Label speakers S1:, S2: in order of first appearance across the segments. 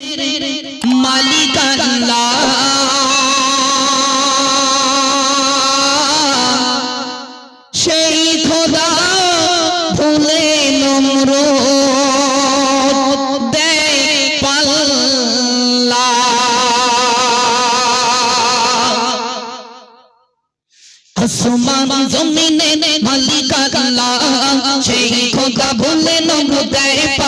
S1: মালিক সেই খোদা ভুলে নম্র দেয় জমিনে মালিক আল্লাহ সেই খোদা ভুলে নম্র দেয়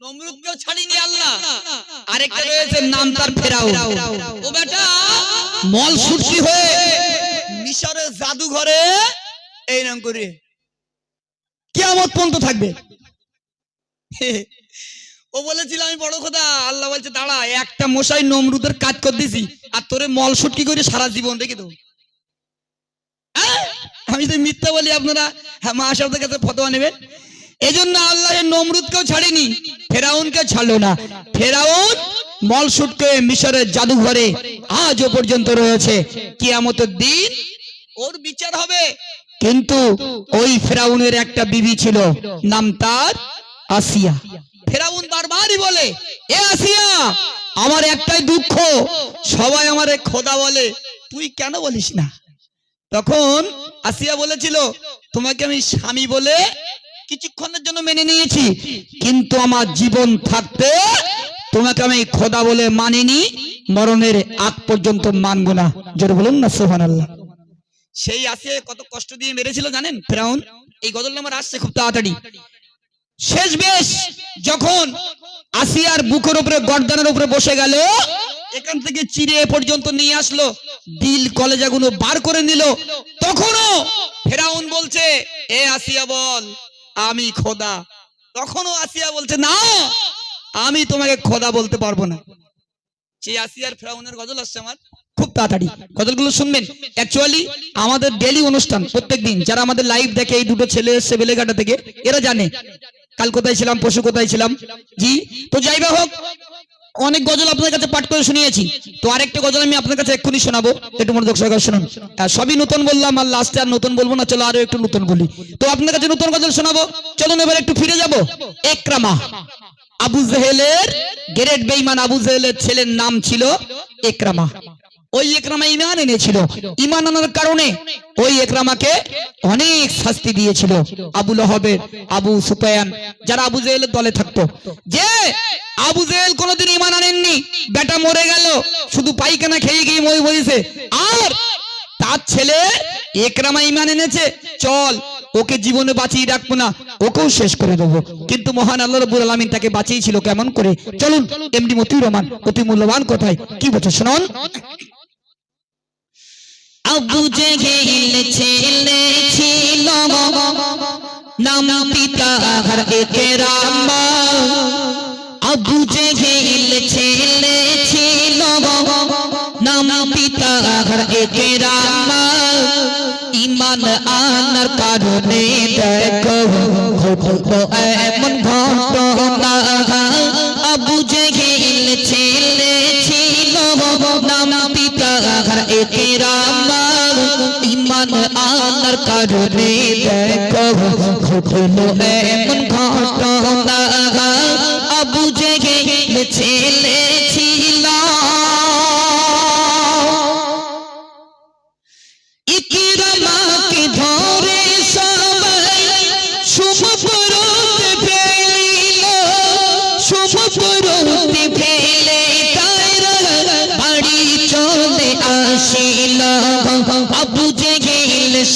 S2: নমরুদকেও ছাড়িনি আল্লাহ। আরেকটা রয়েছে নাম তার ফেরাও। ও বেটা
S1: মল সুরসি হয়ে
S2: মিশরের জাদুঘরে এই নাম করে।
S1: কিয়ামত পর্যন্ত থাকবে।
S2: ও বলেছিল আমি বড় কথা আল্লাহ বলছে দাঁড়া একটা মশাই নমরুদের কাজ করে দিছি আর তোরে মল কি করে সারা জীবন রেখে দেবো। আহ! আমি তো মিথ্যা বলি আপনারা হ্যাঁ মা সাহেবদের কাছে ফতোয়া নেবেন এই জন্য আল্লাহ নমরুদকেও ছাড়েনি, ফেরাউনকে ছাড়লো না। ফেরাউন মলসুটকে, মিশরের জাদুঘরে আজও পর্যন্ত রয়েছে। কিয়ামতের দিন ওর বিচার হবে। কিন্তু ওই ফেরাউনের একটা বিবি ছিল, নাম তার আসিয়া। ফেরাউন বারবারই বলে, এ আসিয়া, আমার একটাই দুঃখ, সবাই আমারে খোদা বলে, তুই কেন বলিস না? তখন আসিয়া বলেছিল, তোমাকে আমি স্বামী বলে কিছুক্ষণের জন্য মেনে নিয়েছি। কিন্তু আমার জীবন থাকতে তোমাকে আমি খোদা বলে মানিনি, মরণের আগ পর্যন্ত মানব না। জোরে বলুন না সোহান আল্লাহ সেই আসিয়া কত কষ্ট দিয়ে মেরেছিল, জানেন? ফেরাউন, এই গজল নাম্বার আসছে খুব তাড়াতাড়ি। শেষ বেশ, যখন আসিয়ার বুকের উপরে, গর্দানের উপরে বসে গেল, এখান থেকে চিরে পর্যন্ত নিয়ে আসলো, দিল কলেজাগুলো বার করে নিল। তখনও ফেরাউন বলছে, এ আসিয়া বল আমি খোদা। তখনও আসিয়া বলছে, না, আমি তোমাকে খোদা বলতে পারব না। সেই আসিয়ার ফেরাউনের গজল আসছে আমার, খুব তাড়াতাড়ি। গজলগুলো শুনবেন। অ্যাকচুয়ালি আমাদের ডেলি অনুষ্ঠান প্রত্যেকদিন, যারা আমাদের লাইভ দেখে এই দুটো ছেলে এসছে বেলেঘাটা থেকে, এরা জানে। কাল কোথায় ছিলাম পশু কোথায় ছিলাম। জি, তো যাই হোক অনেক গজল আপনার কাছে পাঠ করে শুনিয়েছি। তো আরেকটা গজল আমি আপনার কাছে এক্ষুনি শোনাবো। একটু মনোযোগ সহকারে শুনুন। সবই নতুন বললাম, আর লাস্টে আর নতুন বলব না, চলো আরও একটু নতুন বলি। তো আপনার কাছে নতুন গজল শোনাবো। চলুন এবার একটু ফিরে যাব। একরামা। আবু জেহেলের, গ্রেট বেইমান আবু জেহেলের ছেলের নাম ছিল একরামা। ওই একরামা ইমান এনেছিল। ইমান আনার কারণে ওই একরামাকে অনেক শাস্তি দিয়েছিল। আবু লহবের, আবু সুফয়ান যারা আবু জেহেলের দলে থাকতো। যে আবু জেহেল কোনোদিন ইমান আনেননি, বেটা মরে গেল, শুধু পাইখানা খেয়ে গিয়ে মই বইছে আর তার ছেলে একরামা ইমান এনেছে, চল, ওকে জীবনে বাঁচিয়ে রাখব না, ওকেও শেষ করে দেবো। কিন্তু মহান আল্লাহ রব্বুল আলামিন তাকে বাঁচিয়েছিল কেমন করে? চলুন, এমডি মতিউর রহমান, অতি মূল্যবান কথায় কি বলছে শুনুন।
S1: আবু জেহেল ছেলে ছিল নাম পিতা ঘর একরামা আবু জেহেল ছেলে ছিল নাম পিতা ঘর একরামা ইমান আনার কারণে দেখো ঘটলো এমন ঘটনা। আবু জেহেল ছেলে ছিল নাম পিতা ঘর একরামা ইমান আনার কারণে দেখো ঘটলো এমন ঘটনা আবু জেহেল ছেলে ছিল আবু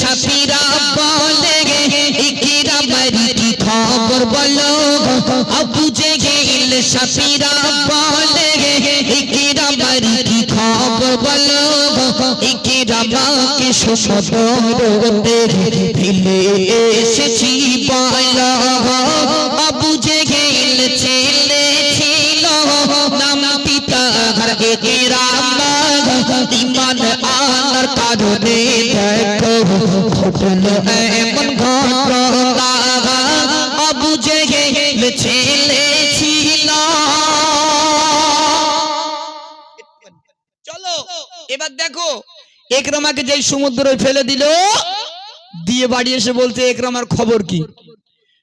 S1: সাফিরা বলে ইকরামার কি খবর বলো আবু জেহেল সাফিরা বলে ইকরামার কি বলো ইকিরামাকে সমদরতে ফেলে এসেছি বলো আবু জেহেল ছেলে ছিল, নাম পিতা ঘর ইকিরামা ইমান দেখো এমন ঘটনা
S2: চলো, এবার দেখো একরামাকে যেই সমুদ্রে ফেলে দিল, দিয়ে বাড়ি এসে বলতে একরামার খবর কি?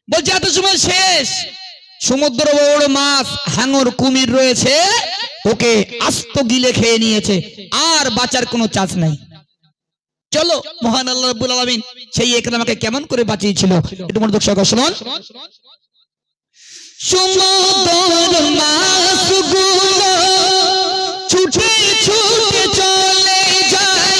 S2: বলছে, এত সময় শেষ। সমুদ্র বড় মাছ, হাঙর, কুমির রয়েছে। ওকে আস্ত গিলে খেয়ে নিয়েছে। আর বাঁচার কোনো চান্স নাই। চলো, মহান আল্লাহ রাব্বুল আলামিন সেই একরামাকে কেমন করে বাঁচিয়েছিল, একটু মনোযোগ সহকারে শুনুন।
S1: সমুদ্র যায়।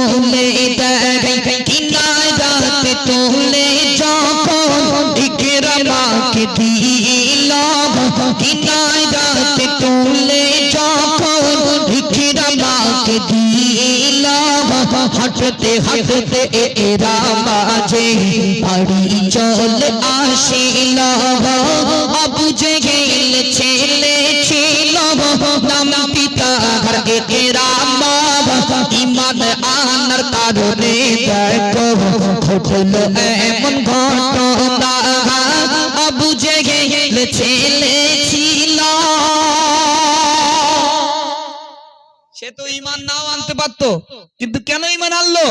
S1: তোলে দেয়। কিনায় রাতে তোলে যখন ইকরামাকে দিল হাঁটতে হাঁটতে এরা মাঝে বাড়ি চলে আসিল আবু জেগেল ছেলে ছিল নাম পিতা এরা আনার এমন ঘটনা আবু ছেলে ছিল
S2: সে তো ইমান নাও আনতে পারতো, কিন্তু কেন ইমান আনলো?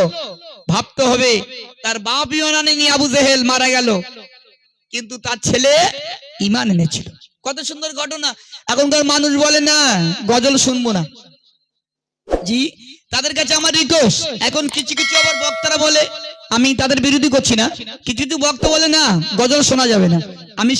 S2: ভাবতে হবে, তার বাপ ইমান আনেনি আবু জেহেল মারা গেল, কিন্তু তার ছেলে ইমান এনেছিল। কত সুন্দর ঘটনা। এখনকার মানুষ বলে, না, গজল শুনব না। জি, তাদের কাছে আমার রিকোয়েস্ট এখন কিছু কিছু আবার বক্তারা বলে, আমি তাদের বিরোধী করছি না। কিছু কিছু বক্তা বলে, না, গজল শোনা যাবে না। আমি